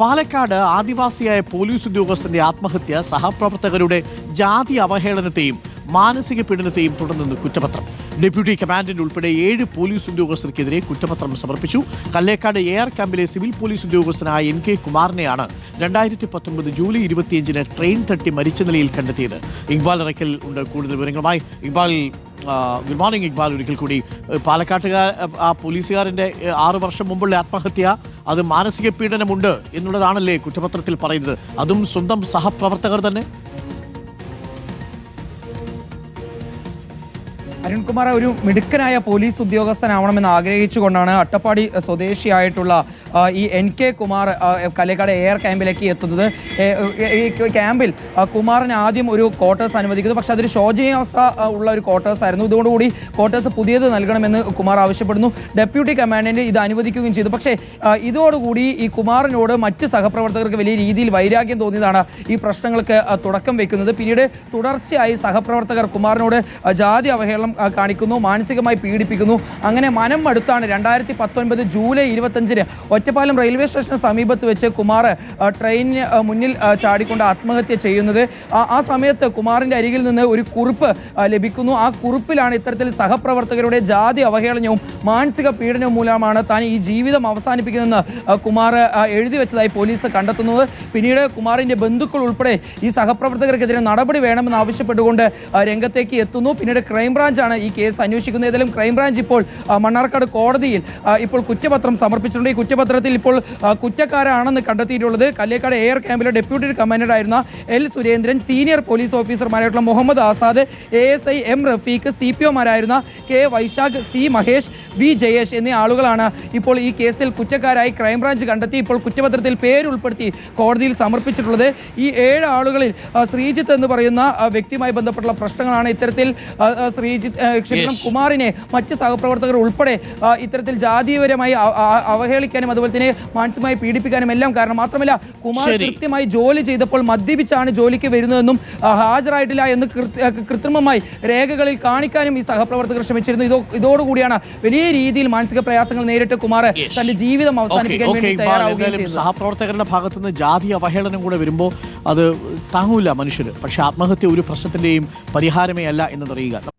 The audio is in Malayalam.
പാലക്കാട് ആദിവാസിയായ പോലീസ് ഉദ്യോഗസ്ഥന്റെ ആത്മഹത്യ സഹപ്രവർത്തകരുടെ ജാതി അവഹേളനത്തെയും മാനസിക പീഡനത്തെയും തുടർന്ന് കുറ്റപത്രം. ഡെപ്യൂട്ടി കമാൻഡന്റ് ഉൾപ്പെടെ ഏഴ് പോലീസ് ഉദ്യോഗസ്ഥർക്കെതിരെ കുറ്റപത്രം സമർപ്പിച്ചു. കല്ലേക്കാട് എയർ ക്യാമ്പിലെ സിവിൽ പോലീസ് ഉദ്യോഗസ്ഥനായ എൻ കെ കുമാറിനെയാണ് രണ്ടായിരത്തി പത്തൊമ്പത് ജൂലൈ ഇരുപത്തിയഞ്ചിന് ട്രെയിൻ തട്ടി മരിച്ച നിലയിൽ കണ്ടെത്തിയത്. ഇക്ബാൽ ഇറക്കൽ ഉണ്ട്. കൂടുതൽ വിവരങ്ങളുമായി ഇക്ബാൽ ഗുഡ് മോർണിംഗ് ഇക്ബാൽ. ഒരിക്കൽ കൂടി പാലക്കാട്ടുകാർ ആ പോലീസുകാരന്റെ ആറു വർഷം മുമ്പുള്ള ആത്മഹത്യ അത് മാനസിക പീഡനമുണ്ട് എന്നുള്ളതാണല്ലേ കുറ്റപത്രത്തിൽ പറയുന്നത്. അതും സ്വന്തം സഹപ്രവർത്തകർ തന്നെ? അരുൺകുമാർ ഒരു മിടുക്കനായ പോലീസ് ഉദ്യോഗസ്ഥനാവണമെന്ന് ആഗ്രഹിച്ചുകൊണ്ടാണ് അട്ടപ്പാടി സ്വദേശിയായിട്ടുള്ള ഈ എൻ കെ കുമാർ ആ, എയർ ക്യാമ്പിലേക്ക് എത്തുന്നത്. ഈ ക്യാമ്പിൽ കുമാറിന് ആദ്യം ഒരു ക്വാർട്ടേഴ്സ് അനുവദിക്കുന്നു. പക്ഷേ അതൊരു ശോചനീയാവസ്ഥ ഉള്ള ഒരു ക്വാർട്ടേഴ്സ് ആയിരുന്നു. ഇതോടുകൂടി ക്വാർട്ടേഴ്സ് പുതിയത് നൽകണമെന്ന് കുമാർ ആവശ്യപ്പെടുന്നു. ഡെപ്യൂട്ടി കമാൻഡന്റ് ഇത് അനുവദിക്കുകയും ചെയ്തു. പക്ഷേ ഇതോടുകൂടി ഈ കുമാറിനോട് മറ്റ് സഹപ്രവർത്തകർക്ക് വലിയ രീതിയിൽ വൈരാഗ്യം തോന്നിയതാണ് ഈ പ്രശ്നങ്ങൾക്ക് തുടക്കം വെക്കുന്നത്. പിന്നീട് തുടർച്ചയായി സഹപ്രവർത്തകർ കുമാറിനോട് ജാതി അവഹേളനം കാണിക്കുന്നു മാനസികമായി പീഡിപ്പിക്കുന്നു. അങ്ങനെ മനം മടുത്താണ് രണ്ടായിരത്തി പത്തൊൻപത് ജൂലൈ ഇരുപത്തഞ്ചിന് ഒറ്റപ്പാലം റെയിൽവേ സ്റ്റേഷന് സമീപത്ത് വെച്ച് കുമാർ ട്രെയിനിന് മുന്നിൽ ചാടിക്കൊണ്ട് ആത്മഹത്യ ചെയ്യുന്നത്. ആ- സമയത്ത് കുമാറിന്റെ അരികിൽ നിന്ന് ഒരു കുറിപ്പ് ലഭിക്കുന്നു. ആ കുറിപ്പിലാണ് ഇത്തരത്തിൽ സഹപ്രവർത്തകരുടെ ജാതി അവഹേളനവും മാനസിക പീഡനവും മൂലമാണ് താൻ ഈ ജീവിതം അവസാനിപ്പിക്കുന്നതെന്ന് കുമാർ എഴുതി വെച്ചതായി പോലീസ് കണ്ടെത്തുന്നത്. പിന്നീട് കുമാറിന്റെ ബന്ധുക്കൾ ഉൾപ്പെടെ ഈ സഹപ്രവർത്തകർക്കെതിരെ നടപടി വേണമെന്ന് ആവശ്യപ്പെട്ടുകൊണ്ട് രംഗത്തേക്ക് എത്തുന്നു. പിന്നീട് ക്രൈംബ്രാഞ്ചാണ് ഈ കേസ് അന്വേഷിക്കുന്നത്. ഏതായാലും ക്രൈംബ്രാഞ്ച് ഇപ്പോൾ മണ്ണാർക്കാട് കോടതിയിൽ ഇപ്പോൾ കുറ്റപത്രം സമർപ്പിച്ചിട്ടുണ്ട്. ഈ കുറ്റപത്രത്തിൽ ഇപ്പോൾ കുറ്റക്കാരാണെന്ന് കണ്ടെത്തിയിട്ടുള്ളത് കല്ലേക്കാട് എയർ ക്യാമ്പിലെ ഡെപ്യൂട്ടി കമാൻഡർ ആയിരുന്ന L Surendran senior police ഓഫീസർമാരായിട്ടുള്ള Muhammad Azad A M Rafeeq C P ഒമാരായിരുന്ന K Vaisakh C Mahesh V Jayesh എന്നീ ആളുകളാണ് ഇപ്പോൾ ഈ കേസിൽ കുറ്റക്കാരായി ക്രൈംബ്രാഞ്ച് കണ്ടെത്തി ഇപ്പോൾ കുറ്റപത്രത്തിൽ പേരുൾപ്പെടുത്തി കോടതിയിൽ സമർപ്പിച്ചിട്ടുള്ളത്. ഈ ഏഴ് ആളുകളിൽ ശ്രീജിത്ത് എന്ന് പറയുന്ന വ്യക്തിയുമായി ബന്ധപ്പെട്ടുള്ള പ്രശ്നങ്ങളാണ് ഇത്തരത്തിൽ ശ്രീജിത്ത് ക്ഷമിക്കണം കുമാറിനെ മറ്റ് സഹപ്രവർത്തകർ ഉൾപ്പെടെ ഇത്തരത്തിൽ ജാതീയപരമായി അവഹേളിക്കാനും അതുപോലെ തന്നെ മാനസികമായി പീഡിപ്പിക്കാനും എല്ലാം കാരണം മാത്രമല്ല കുമാർ കൃത്യമായി ജോലി ചെയ്തപ്പോൾ മദ്യപിച്ചാണ് ജോലിക്ക് വരുന്നതെന്നും ഹാജരായിട്ടില്ല എന്ന് കൃത്രിമമായി രേഖകളിൽ കാണിക്കാനും ഈ സഹപ്രവർത്തകർ ശ്രമിച്ചിരുന്നു. ഇതോ ഇതോടുകൂടിയാണ് വലിയ രീതിയിൽ മാനസിക പ്രയാസങ്ങൾ നേരിട്ട് കുമാർ തന്റെ ജീവിതം അവസാനിപ്പിക്കാൻ വേണ്ടി തയ്യാറാവുകയും സഹപ്രവർത്തകരുടെ ചെയ്തത് നിന്ന് ഭാഗത്തുനിന്ന് ജാതി അവഹേളനം കൂടെ വരുമ്പോൾ അത് താങ്ങൂല മനുഷ്യർ പക്ഷെ ആത്മഹത്യ ഒരു പ്രശ്നത്തിന്റെയും പരിഹാരമേ അല്ല എന്നതറിയുക.